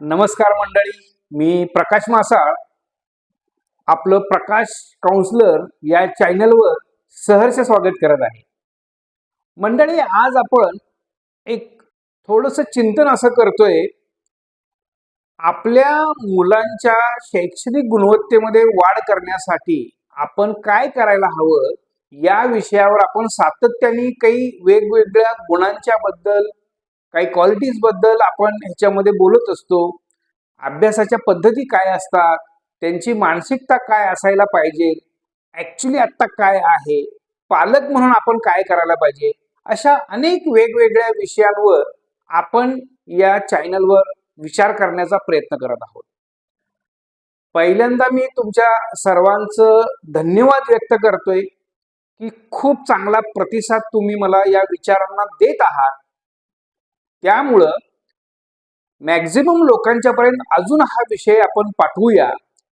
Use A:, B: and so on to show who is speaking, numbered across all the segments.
A: नमस्कार मंडळी मी प्रकाश मासाळ. आपलं प्रकाश काउन्सलर या चॅनलवर सहर्ष स्वागत करत आहे. मंडळी आज आपण एक थोडंसं चिंतन असं करतोय. आपल्या मुलांच्या शैक्षणिक गुणवत्तेमध्ये वाढ करण्यासाठी आपण काय करायला हवं? या विषयावर आपण सातत्याने काही वेगवेगळ्या गुणांच्या बद्दल काही क्वालिटीजबद्दल आपण ह्याच्यामध्ये बोलत असतो. अभ्यासाच्या पद्धती काय असतात? त्यांची मानसिकता काय असायला पाहिजे? ऍक्च्युली आत्ता काय आहे? पालक म्हणून आपण काय करायला पाहिजे? अशा अनेक वेगवेगळ्या विषयांवर आपण या चॅनलवर विचार करण्याचा प्रयत्न करत आहोत. पहिल्यांदा मी तुमच्या सर्वांचं धन्यवाद व्यक्त करतोय की खूप चांगला प्रतिसाद तुम्ही मला या विचारांना देत आहात. त्यामुळं मॅक्झिमम लोकांच्यापर्यंत अजून हा विषय आपण पाठवूया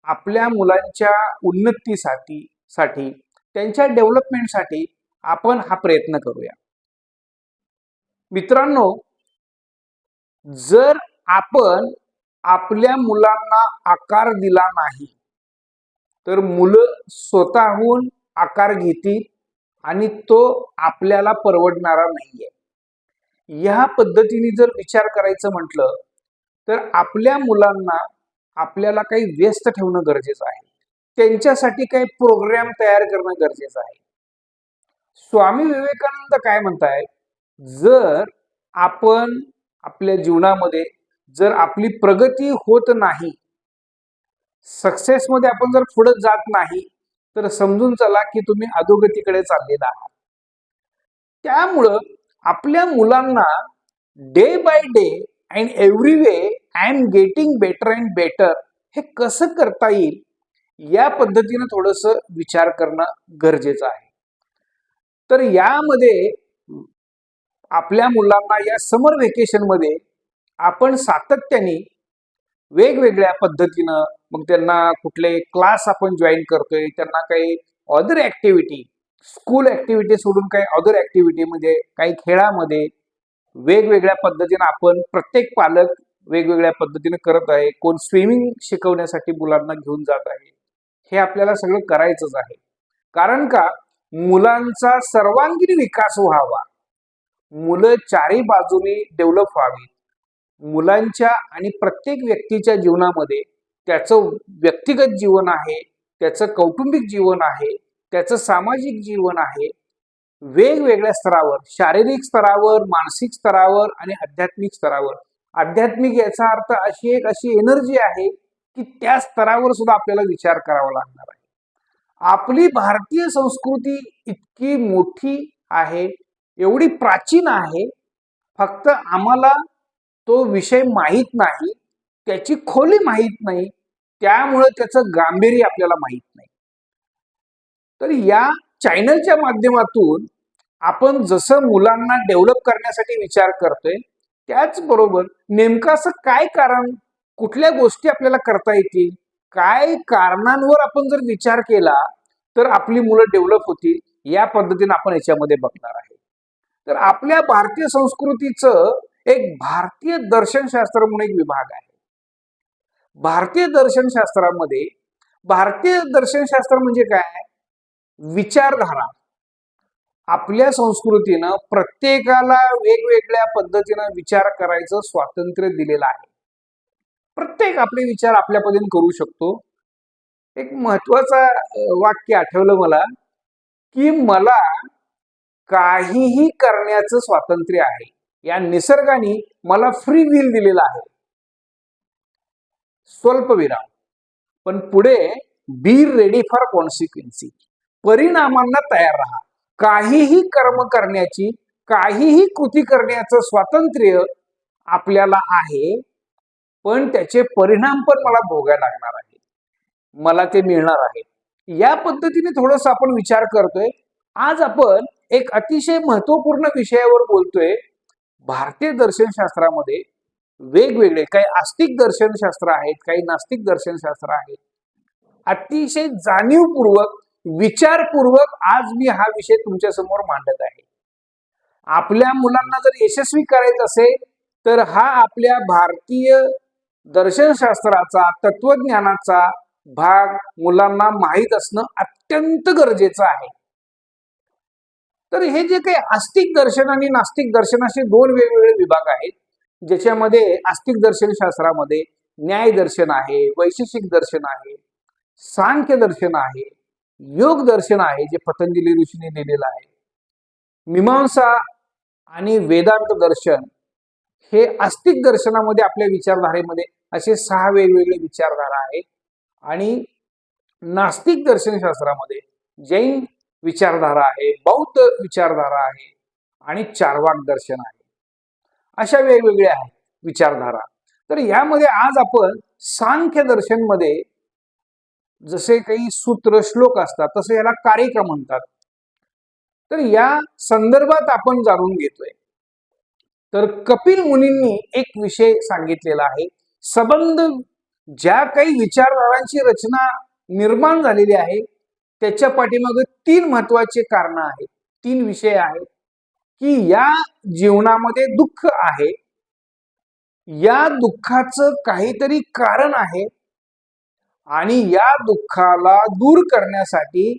A: आपल्या मुलांच्या उन्नतीसाठी साठी त्यांच्या डेव्हलपमेंटसाठी आपण हा प्रयत्न करूया. मित्रांनो जर आपण आपल्या मुलांना आकार दिला नाही तर मुलं स्वतःहून आकार घेतील आणि तो आपल्याला परवडणारा नाहीये. ह्या पद्धतीने जर विचार करायचं म्हटलं तर आपल्या मुलांना आपल्याला काही व्यस्त ठेवणं गरजेचं आहे. त्यांच्यासाठी काही प्रोग्राम तयार करणं गरजेचं आहे. स्वामी विवेकानंद काय म्हणताय? जर आपण आपल्या जीवनामध्ये जर आपली प्रगती होत नाही सक्सेसमध्ये आपण जर पुढे जात नाही तर समजून चला की तुम्ही अधोगतीकडे चाललेला आहात. त्यामुळं आपल्या मुलांना day by day and every way I am getting better and better हे कसं करता येईल? या पद्धतीनं थोडंसं विचार करणं गरजेचं आहे. तर यामध्ये आपल्या मुलांना या समर व्हेकेशनमध्ये आपण सातत्याने वेगवेगळ्या पद्धतीनं मग त्यांना कुठले क्लास आपण जॉईन करतोय त्यांना काही अदर ऍक्टिव्हिटी स्कूल ऍक्टिव्हिटी सोडून काही अदर ऍक्टिव्हिटीमध्ये काही खेळामध्ये वेगवेगळ्या पद्धतीनं आपण प्रत्येक पालक वेगवेगळ्या पद्धतीने करत आहे. कोण स्विमिंग शिकवण्यासाठी मुलांना घेऊन जात आहे. हे आपल्याला सगळं करायचंच आहे. कारण का? मुलांचा सर्वांगीण विकास व्हावा. मुलं चारी बाजूने डेव्हलप व्हावी. मुलांच्या आणि प्रत्येक व्यक्तीच्या जीवनामध्ये त्याचं व्यक्तिगत जीवन आहे त्याचं कौटुंबिक जीवन आहे त्याचं सामाजिक जीवन आहे वेगवेगळ्या स्तरावर शारीरिक स्तरावर मानसिक स्तरावर आणि आध्यात्मिक स्तरावर. आध्यात्मिक याचा अर्थ अशी एक अशी एनर्जी आहे की त्या स्तरावर सुद्धा आपल्याला विचार करावा लागणार आहे. आपली भारतीय संस्कृती इतकी मोठी आहे एवढी प्राचीन आहे फक्त आम्हाला तो विषय माहीत नाही त्याची खोली माहीत नाही त्यामुळे त्याचं गांभीर्य आपल्याला माहीत नाही. तर या चॅनलच्या माध्यमातून आपण जसं मुलांना डेव्हलप करण्यासाठी विचार करतोय त्याचबरोबर नेमकं असं काय कारण कुठल्या गोष्टी आपल्याला करता येतील काय कारणांवर आपण जर विचार केला तर आपली मुलं डेव्हलप होतील या पद्धतीने आपण याच्यामध्ये बघणार आहे. तर आपल्या भारतीय संस्कृतीचं एक भारतीय दर्शनशास्त्र म्हणून एक विभाग आहे. भारतीय दर्शनशास्त्रामध्ये भारतीय दर्शनशास्त्र म्हणजे काय? विचारधारा. आपल्या संस्कृतीनं प्रत्येकाला वेगवेगळ्या पद्धतीनं विचार करायचं स्वातंत्र्य दिलेलं आहे. प्रत्येक आपले विचार आपल्या पद्धतीने करू शकतो. एक महत्त्वाचा वाक्य आठवलं मला की मला काहीही करण्याचं स्वातंत्र्य आहे. या निसर्गाने मला फ्री व्हील दिलेला आहे. स्वल्पविराम. पण पुढे बी रेडी फॉर कॉन्सिक्वेन्सी परिणामांना तयार राहा. काहीही कर्म करण्याची काहीही कृती करण्याचं स्वातंत्र्य आपल्याला आहे पण त्याचे परिणाम पण मला भोगायला लागणार आहे. मला ते मिळणार आहे. या पद्धतीने थोडस आपण विचार करतोय. आज आपण एक अतिशय महत्त्वपूर्ण विषयावर बोलतोय. भारतीय दर्शनशास्त्रामध्ये वेगवेगळे काही आस्तिक दर्शनशास्त्र आहेत काही नास्तिक दर्शनशास्त्र आहेत. अतिशय जाणीवपूर्वक विचारपूर्वक आज मी हा विषय तुमच्यासमोर मांडत आहे. आपल्या मुलांना जर यशस्वी करायचं असेल तर हा आपल्या भारतीय दर्शनशास्त्राचा तत्वज्ञानाचा भाग मुलांना माहीत असणं अत्यंत गरजेचं आहे. तर हे जे काही आस्तिक दर्शन आणि नास्तिक दर्शन असे दोन वेगवेगळे विभाग आहेत ज्याच्यामध्ये आस्तिक दर्शनशास्त्रामध्ये न्याय दर्शन आहे वैशेषिक दर्शन आहे सांख्य दर्शन आहे योग दर्शन आहे जे पतंजली ऋषीने लिहिलेलं आहे. मीमांसा आणि वेदांत दर्शन हे आस्तिक दर्शनामध्ये आपल्या विचारधारेमध्ये असे सहा वेगवेगळे विचारधारा आहेत. आणि नास्तिक दर्शनशास्त्रामध्ये जैन विचारधारा आहे बौद्ध विचारधारा आहे आणि चारवाक दर्शन आहे. अशा वेगवेगळ्या आहेत विचारधारा. तर यामध्ये आज आपण सांख्य दर्शनमध्ये जसे काही सूत्र श्लोक असतात तसे याला कार्यक्रम म्हणतात. तर या संदर्भात आपण जाणून घेतोय. तर कपिल मुनींनी एक विषय सांगितलेला आहे. संबंध ज्या काही विचारधारांची रचना निर्माण झालेली आहे त्याच्या पाठीमागे तीन महत्त्वाचे कारण आहेत. तीन विषय आहेत की या जीवनामध्ये दुःख आहे. या दुःखाचं काहीतरी कारण आहे. आणि या दुःखाला दूर करण्यासाठी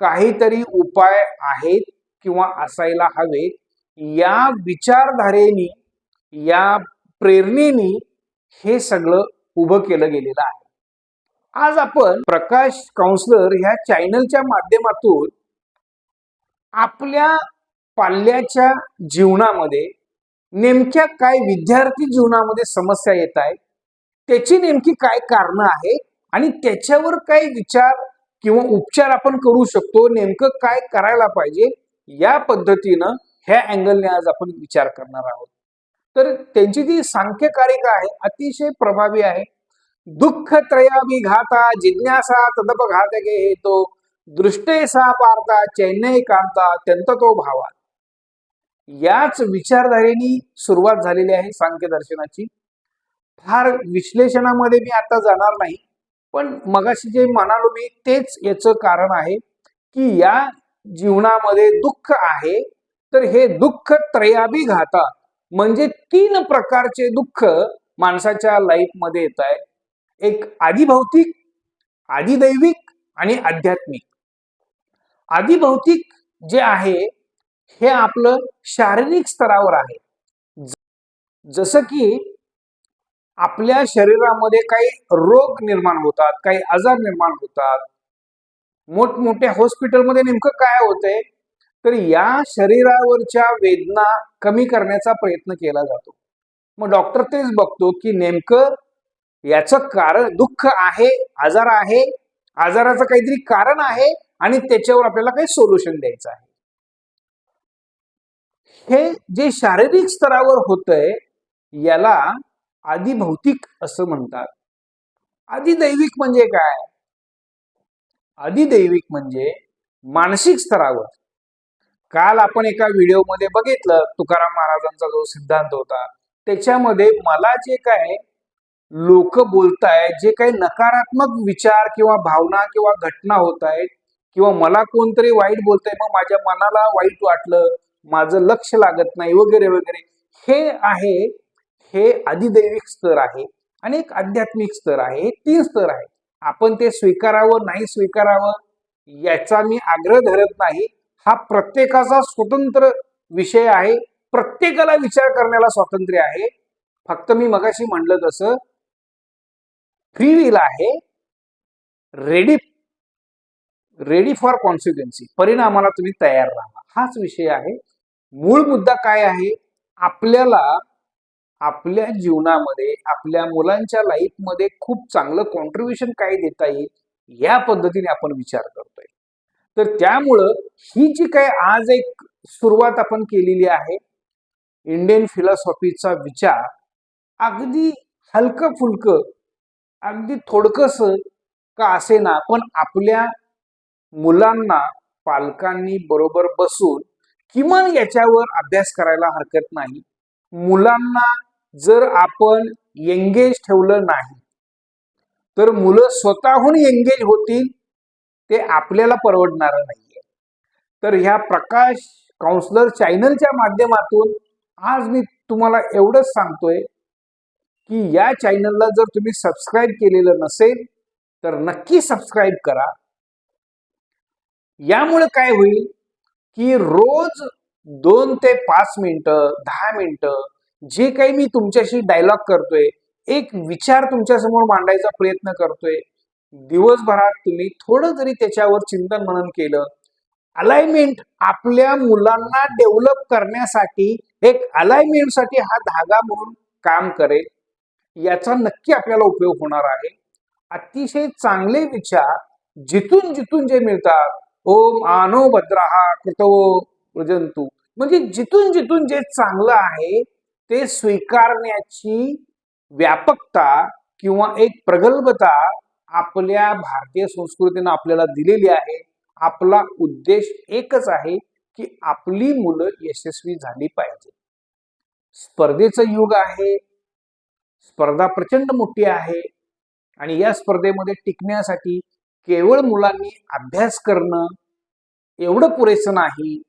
A: काहीतरी उपाय आहेत किंवा असायला हवेत या विचारधारेनी या प्रेरणेनी हे सगळं उभं केलं गेलेलं आहे. आज आपण प्रकाश काउन्सलर ह्या चॅनलच्या माध्यमातून आपल्या पाल्याच्या जीवनामध्ये नेमक्या काय विद्यार्थी जीवनामध्ये समस्या येत आहेत त्याची नेमकी काय कारणं आहेत आणि त्याच्यावर काही विचार किंवा उपचार आपण करू शकतो नेमकं काय करायला पाहिजे या पद्धतीनं ह्या अँगलने आज आपण विचार करणार आहोत. तर त्यांची जी सांख्यकारिका आहे अतिशय प्रभावी आहे. दुःख त्रयाभिघाता जिज्ञासा तदपघात गे हेतो दृष्टे सा पारता चैन्नई कांता त्यंत तो भावा याच विचारधारेनी सुरुवात झालेली आहे सांख्य दर्शनाची फार विश्लेषणामध्ये मी आता जाणार नाही. पण मगाशी जे म्हणालो मी तेच याचं कारण आहे की या जीवनामध्ये दुःख आहे तर हे दुःख त्रयाबी घातात. म्हणजे तीन प्रकारचे दुःख माणसाच्या लाईफमध्ये येत आहे एक आदिभौतिक आदिदैविक आणि आध्यात्मिक. आदिभौतिक जे आहे हे आपलं शारीरिक स्तरावर आहे. जसं की आपल्या शरीरामध्ये काही रोग निर्माण होतात काही आजार निर्माण होतात. मोठमोठ्या हॉस्पिटलमध्ये नेमकं काय होतंय? तर या शरीरावरच्या वेदना कमी करण्याचा प्रयत्न केला जातो. मग डॉक्टर तेच बघतो की नेमकं याचं कारण दुःख आहे आजार आहे आजाराचं काहीतरी कारण आहे आणि त्याच्यावर आपल्याला काही सोल्युशन द्यायचं आहे. हे जे शारीरिक स्तरावर होतंय याला आदिभौतिक असं म्हणतात. आदिदैविक म्हणजे काय? आदिदैविक म्हणजे मानसिक स्तरावर. काल आपण एका व्हिडिओमध्ये बघितलं तुकाराम महाराजांचा जो सिद्धांत होता त्याच्यामध्ये मला जे काय लोक बोलतायत जे काही नकारात्मक विचार किंवा भावना किंवा घटना होत आहेत किंवा मला कोणतरी वाईट बोलतंय मग माझ्या मनाला वाईट वाटलं माझं लक्ष लागत नाही वगैरे वगैरे हे आहे हे अधिदैविक स्तर आहे आणि एक आध्यात्मिक स्तर आहे हे तीन स्तर आहे. आपण ते स्वीकारावं नाही स्वीकारावं याचा मी आग्रह धरत नाही. हा प्रत्येकाचा स्वतंत्र विषय आहे. प्रत्येकाला विचार करण्याला स्वातंत्र्य आहे. फक्त मी मगाशी म्हणलं तसं फ्री विल आहे रेडी रेडी फॉर कॉन्सिक्वेन्सी परिणामाला तुम्ही तयार राहा. हाच विषय आहे. मूळ मुद्दा काय आहे? आपल्याला आपल्या जीवनामध्ये आपल्या मुलांच्या लाईफमध्ये खूप चांगलं कॉन्ट्रीब्युशन काय देता येईल या पद्धतीने आपण विचार करतोय. तर त्यामुळं ही जी काय आज एक सुरुवात आपण केलेली आहे इंडियन फिलॉसॉफीचा विचार अगदी हलकं फुलकं अगदी थोडकस का असे ना पण आपल्या मुलांना पालकांनी बरोबर बसून किमान याच्यावर अभ्यास करायला हरकत नाही. मुलांना जर आपण एंगेज ठेवलं नाही तर मुलं स्वतःहून एंगेज होतील ते आपल्याला परवडणार नाहीये. तर ह्या प्रकाश काउन्सलर चॅनलच्या माध्यमातून आज मी तुम्हाला एवढंच सांगतोय की या चॅनलला जर तुम्ही सबस्क्राईब केलेलं नसेल तर नक्की सबस्क्राईब करा. यामुळे काय होईल की रोज दोन ते पाच मिनिटं दहा मिनिटं जे काही मी तुमच्याशी डायलॉग करतोय एक विचार तुमच्यासमोर मांडायचा प्रयत्न करतोय. दिवसभरात तुम्ही थोडं जरी त्याच्यावर चिंतन मनन केलं अलाइनमेंट आपल्या मुलांना डेव्हलप करण्यासाठी एक अलाइनमेंटसाठी हा धागा म्हणून काम करेल याचा नक्की आपल्याला उपयोग होणार आहे. अतिशय चांगले विचार जिथून जिथून जे मिळतात ओम आनो भद्राहा कृतवो जंतू म्हणजे जिथून जिथून जे चांगलं आहे ते स्वीकारण्याची व्यापकता किंवा एक प्रगल्भता आपल्या भारतीय संस्कृतीनं आपल्याला दिलेली आहे. आपला उद्देश एकच आहे की आपली मुलं यशस्वी झाली पाहिजे. स्पर्धेचं युग आहे. स्पर्धा प्रचंड मोठी आहे. आणि या स्पर्धेमध्ये टिकण्यासाठी केवळ मुलांनी अभ्यास करणं एवढं पुरेसं नाही.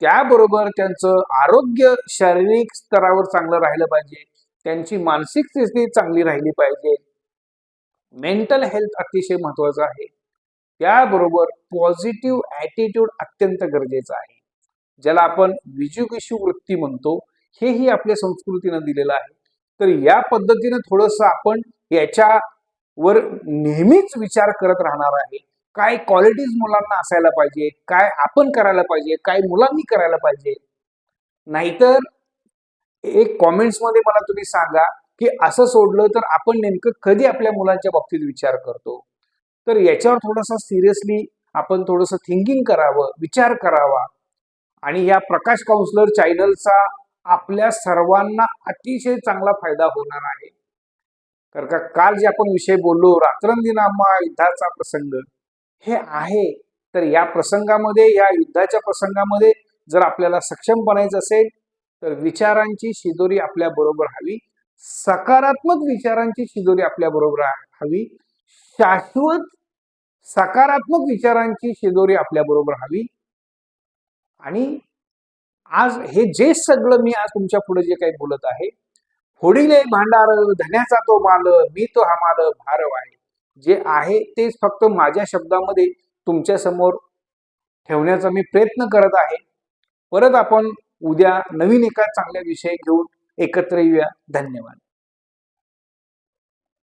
A: त्याबरोबर त्यांचं आरोग्य शारीरिक स्तरावर चांगलं राहिलं पाहिजे. त्यांची मानसिक स्थिती चांगली राहिली पाहिजे. मेंटल हेल्थ अतिशय महत्वाचं आहे. त्याबरोबर पॉझिटिव्ह ॲटिट्यूड अत्यंत गरजेचं आहे. ज्याला आपण विजुगिशू वृत्ती म्हणतो हेही आपल्या संस्कृतीनं दिलेलं आहे. तर या पद्धतीनं थोडंसं आपण याच्यावर नेहमीच विचार करत राहणार आहे. काय क्वालिटीज मुलांना असायला पाहिजे काय आपण करायला पाहिजे काय मुलांनी करायला पाहिजे. नाहीतर एक कॉमेंट्समध्ये मला तुम्ही सांगा की असं सोडलं तर आपण नेमकं कधी आपल्या मुलांच्या बाबतीत विचार करतो? तर याच्यावर थोडंसं सिरियसली आपण थोडंसं थिंकिंग करावं विचार करावा. आणि या प्रकाश काउन्सलर चॅनलचा आपल्या सर्वांना अतिशय चांगला फायदा होणार आहे. कारण का काल जे आपण विषय बोललो रात्रंदिनामा युद्धाचा प्रसंग हे आहे. तर या प्रसंगामध्ये या युद्धाच्या प्रसंगामध्ये जर आपल्याला सक्षम बनायचं असेल तर विचारांची शिदोरी आपल्या बरोबर हवी. सकारात्मक विचारांची शिदोरी आपल्या बरोबर हवी. शाश्वत सकारात्मक विचारांची शिदोरी आपल्या बरोबर हवी. आणि आज हे जे सगळं मी आज तुमच्यापुढे जे काही बोलत आहे फोडिले भांडार धन्याचा तो माल मी तो हा माल भारव आहे. जे आहे तेच फक्त माझ्या शब्दामध्ये तुमच्यासमोर ठेवण्याचा मी प्रयत्न करत आहे. परत आपण उद्या नवीन एका चांगल्या विषय घेऊन एकत्र येऊया. धन्यवाद.